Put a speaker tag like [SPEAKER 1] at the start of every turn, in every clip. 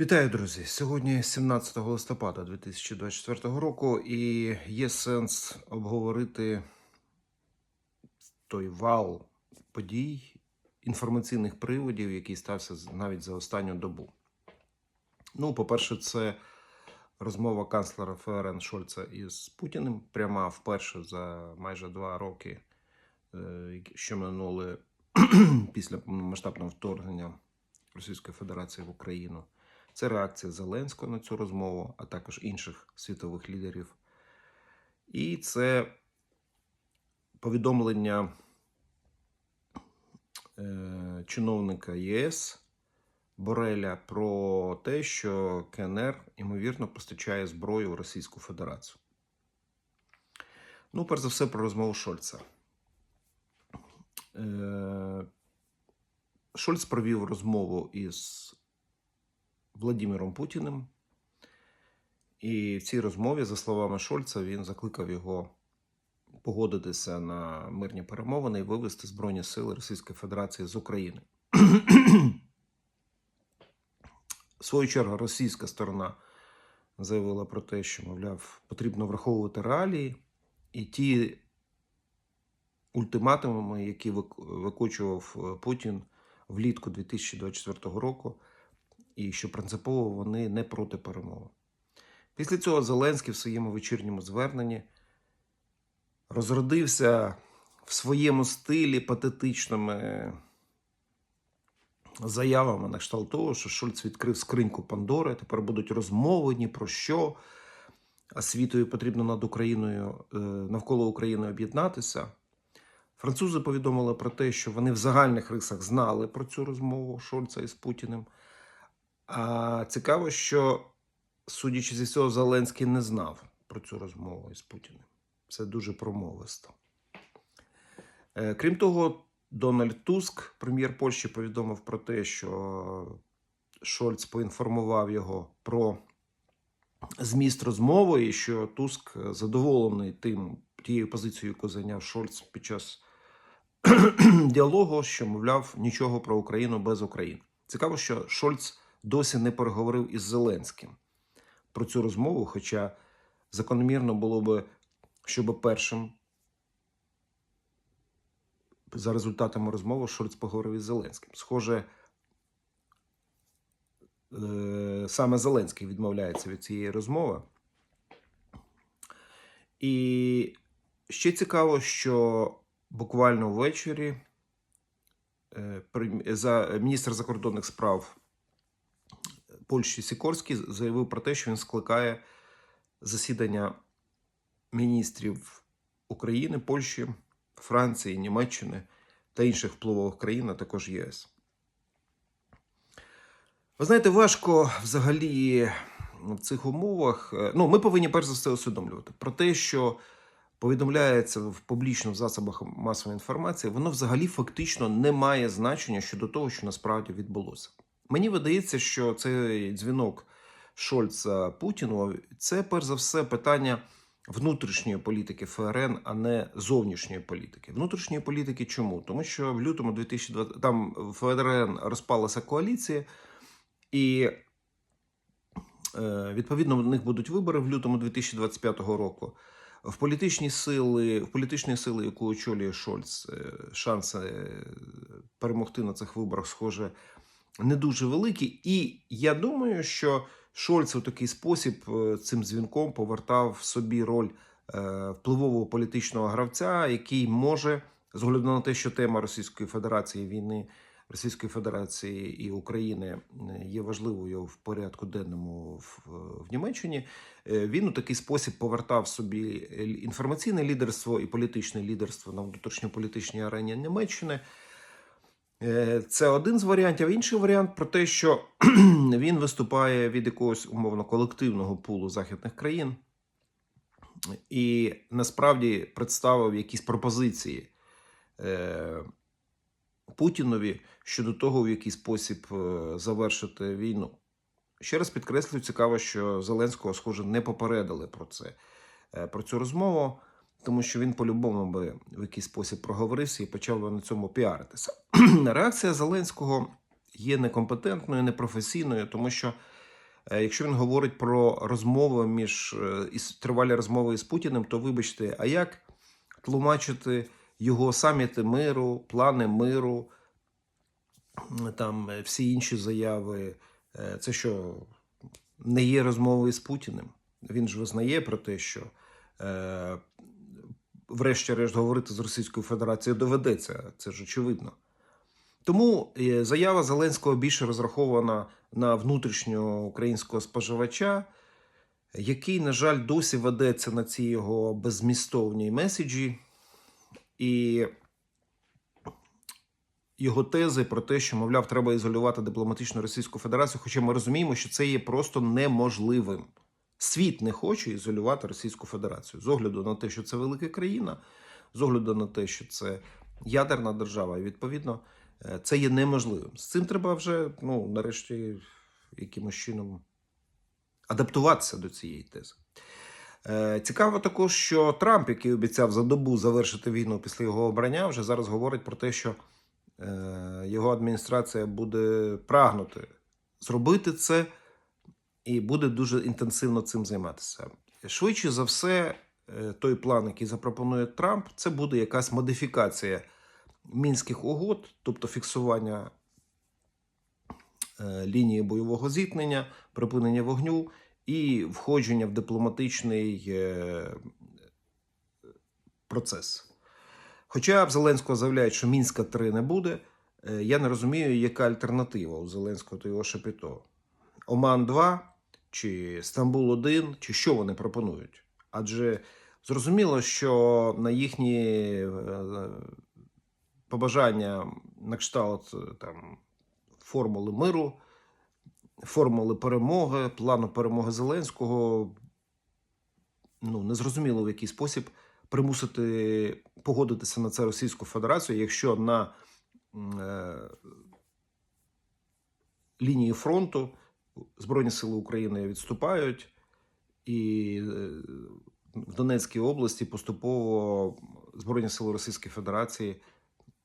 [SPEAKER 1] Вітаю, друзі! Сьогодні 17 листопада 2024 року, і є сенс обговорити той вал подій, інформаційних приводів, який стався навіть за останню добу. Ну, по-перше, це розмова канцлера ФРН Шольца із Путіним, пряма вперше за майже два роки, е, що минули після масштабного вторгнення Російської Федерації в Україну. Це реакція Зеленського на цю розмову, а також інших світових лідерів. І це повідомлення е, чиновника ЄС Бореля про те, що КНР ймовірно постачає зброю в Російську Федерацію. Ну, перш за все, про розмову Шольца. Е, Шольц провів розмову із Владимиром Путіним. І в цій розмові, за словами Шольца, він закликав його погодитися на мирні перемовини і вивести Збройні сили Російської Федерації з України. В свою чергу, російська сторона заявила про те, що, мовляв, потрібно враховувати реалії і ті ультиматуми, які викочував е, Путін влітку 2024 року і що принципово вони не проти перемови. Після цього Зеленський в своєму вечірньому зверненні розродився в своєму стилі патетичними заявами на кшталт того, що Шольц відкрив скриньку Пандори, тепер будуть розмови ні про що, а світові потрібно над Україною е, навколо України об'єднатися. Французи повідомили про те, що вони в загальних рисах знали про цю розмову Шольца із Путіним. А цікаво, що, судячи зі всього, Зеленський не знав про цю розмову із Путіним. Це дуже промовисто. Е, Крім того, Дональд Туск, прем'єр Польщі, повідомив про те, що Шольц поінформував його про зміст розмови, і що Туск задоволений тим тією позицією, яку зайняв Шольц під час діалогу, що мовляв нічого про Україну без України. Цікаво, що Шольц досі не переговорив із Зеленським про цю розмову, хоча закономірно було би, щоб першим за результатами розмови Шольц поговорив із Зеленським. Схоже, е, саме Зеленський відмовляється від цієї розмови. І ще цікаво, що буквально ввечері е, за міністр закордонних справ Польщі Сікорський заявив про те, що він скликає засідання міністрів України, Польщі, Франції, Німеччини та інших впливових країн, а також ЄС. Ви знаєте, важко взагалі в цих умовах. е, Ну, ми повинні перш за все усвідомлювати про те, що повідомляється в публічно в засобах масової інформації, воно взагалі фактично не має значення щодо того, що насправді відбулося. Мені видається, що цей дзвінок Шольца Путіну це перш за все питання внутрішньої політики ФРН, а не зовнішньої політики. Внутрішньої політики чому? Тому що в лютому 2020 там ФРН розпалася коаліція, і е, відповідно в них будуть вибори в лютому 2025 року. В політичні сили, в політичні сили, яку очолює Шольц, е, шанси е, перемогти на цих виборах, схоже, не дуже великі. І я думаю, що Шольц у такий спосіб е, цим дзвінком повертав собі роль е, впливового політичного гравця, який може, з огляду на те, що тема Російської Федерації війни Російської Федерації і України е, є важливою в порядку денному в, в Німеччині. Він у такий спосіб повертав собі інформаційне лідерство і політичне лідерство на внутрішньополітичній арені Німеччини. Е, Це один з варіантів. Інший варіант про те, що він виступає від якогось умовно колективного пулу західних країн і насправді представив якісь пропозиції е, Путінові щодо того, в який спосіб е, завершити війну. Ще раз підкреслюю, цікаво, що Зеленського, схоже, не попередили про це, про цю розмову, тому що він по-любому би в якийсь спосіб проговорився і почав би на цьому піаритися. Реакція Зеленського є некомпетентною, непрофесійною, тому що Е, Якщо він говорить про розмови між е, тривалі розмови із Путіним, то вибачте, а як тлумачити його саміти миру, плани миру, там е, всі інші заяви? Це що не є розмовою з Путіним? Він ж визнає про те, що врешті-решт говорити з Російською Федерацією доведеться, це ж очевидно. Тому е, заява Зеленського більше розрахована на внутрішнього українського споживача, який, на жаль, досі ведеться на ці його беззмістовні меседжі, і його тези про те, що, мовляв, треба ізолювати дипломатичну Російську Федерацію, хоча ми розуміємо, що це є просто неможливим. Світ не хоче ізолювати Російську Федерацію з огляду на те, що це велика країна, з огляду на те, що це ядерна держава, і відповідно е, це є неможливим. З цим треба вже, ну, нарешті, якимось чином адаптуватися до цієї тези. Е, Цікаво також, що Трамп, який обіцяв за добу завершити війну після його обрання, вже зараз говорить про те, що е, його адміністрація буде прагнути зробити це і буде дуже інтенсивно цим займатися. Швидше за все, е, той план, який запропонує Трамп, це буде якась модифікація мінських угод, тобто фіксування е, лінії бойового зіткнення, припинення вогню і входження в дипломатичний е, процес. Хоча Зеленського заявляють, що Мінська 3 не буде, я не розумію, яка альтернатива у Зеленського та його Шепіто. Оман 2 чи Стамбул 1, чи що вони пропонують? Адже зрозуміло, що на їхні е, побажання на кшталт е, там, формули миру, формули перемоги, плану перемоги Зеленського, ну, незрозуміло в який спосіб примусити погодитися на це Російську Федерацію, якщо на е, лінії фронту Збройні Сили України відступають, і е, в Донецькій області поступово Збройні Сили Російської Федерації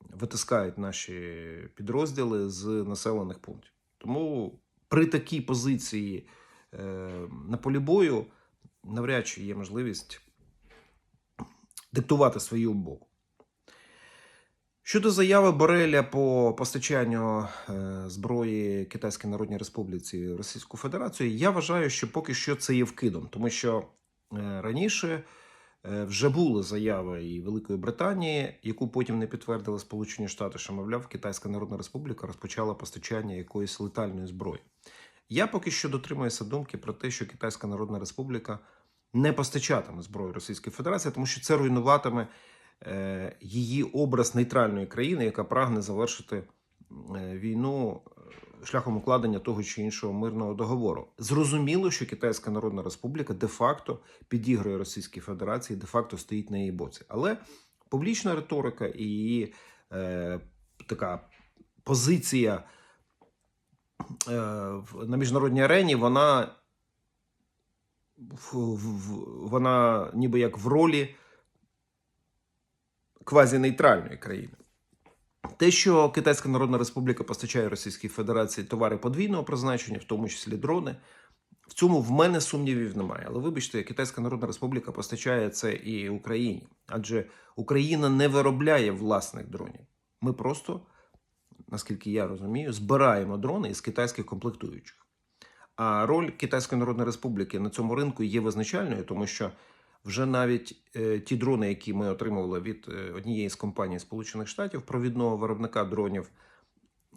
[SPEAKER 1] витискають наші підрозділи з населених пунктів. Тому при такій позиції е, на полі бою навряд чи є можливість диктувати свою боку. Щодо заяви Бореля по постачанню е, зброї Китайській Народній Республіці Російську Федерацію, я вважаю, що поки що це є вкидом, тому що е, раніше е, вже були заяви і Великої Британії, яку потім не підтвердили Сполучені Штати, що мовляв, Китайська Народна Республіка розпочала постачання якоїсь летальної зброї. Я поки що дотримуюся думки про те, що Китайська Народна Республіка не постачатиме зброю Російської Федерації, тому що це руйнуватиме її образ нейтральної країни, яка прагне завершити е, війну е, шляхом укладення того чи іншого мирного договору. Зрозуміло, що Китайська Народна Республіка де-факто підігрує Російській Федерації, де-факто стоїть на її боці. Але публічна риторика і її е, така позиція е, на міжнародній арені, вона, в- вона ніби як в ролі квазінейтральної країни. Те, що Китайська Народна Республіка постачає Російській Федерації товари подвійного призначення, в тому числі дрони, в цьому в мене сумнівів немає. Але вибачте, Китайська Народна Республіка постачає це і Україні, адже Україна не виробляє власних дронів. Ми просто, наскільки я розумію, збираємо дрони із китайських комплектуючих. А роль Китайської Народної Республіки на цьому ринку є визначальною, тому що вже навіть е, ті дрони, які ми отримували від е, однієї з компаній Сполучених Штатів, провідного виробника дронів,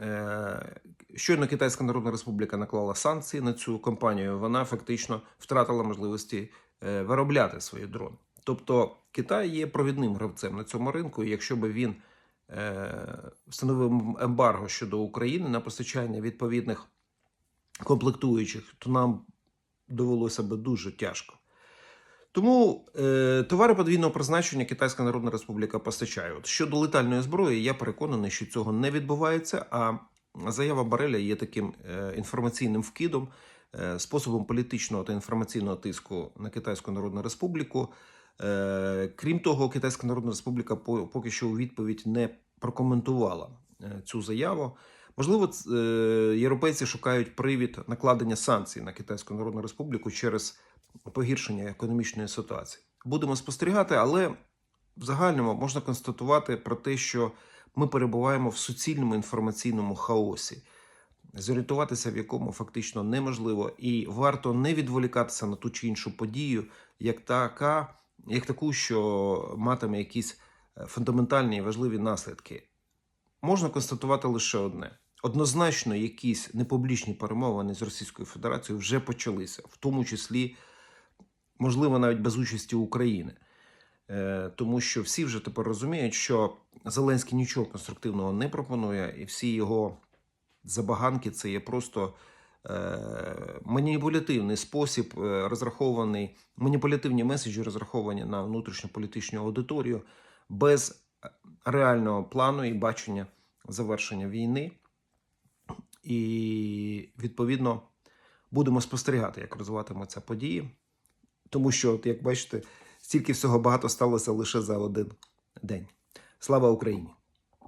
[SPEAKER 1] е, щойно Китайська Народна Республіка наклала санкції на цю компанію, вона фактично втратила можливості виробляти свої дрони. Тобто Китай є провідним гравцем на цьому ринку, і якщо би він встановив ембарго щодо України на постачання відповідних комплектуючих, то нам довелося би дуже тяжко. Тому е, товари подвійного призначення Китайська Народна Республіка постачає. От щодо летальної зброї, я переконаний, що цього не відбувається. А заява Бареля є таким е, інформаційним вкидом, е, способом політичного та інформаційного тиску на Китайську Народну Республіку. Е, крім того, Китайська Народна Республіка по- поки що у відповідь не прокоментувала е, цю заяву. Можливо, е, європейці шукають привід накладення санкцій на Китайську Народну Республіку через погіршення економічної ситуації. Будемо спостерігати, але в загальному можна констатувати про те, що ми перебуваємо в суцільному інформаційному хаосі, зорієнтуватися в якому фактично неможливо, і варто не відволікатися на ту чи іншу подію, як така, як таку, що матиме якісь е, фундаментальні і важливі наслідки. Можна констатувати лише одне: однозначно, якісь непублічні перемовини з Російською Федерацією вже почалися, в тому числі, можливо, навіть без участі України. Е, Тому що всі вже тепер розуміють, що Зеленський нічого конструктивного не пропонує, і всі його забаганки це є просто е, маніпулятивний спосіб, е, розрахований, маніпулятивні меседжі розраховані на внутрішньополітичну аудиторію без реального плану і бачення завершення війни. І відповідно будемо спостерігати, як розвиватимуться події. Тому що, як бачите, стільки всього багато сталося лише за один день. Слава Україні!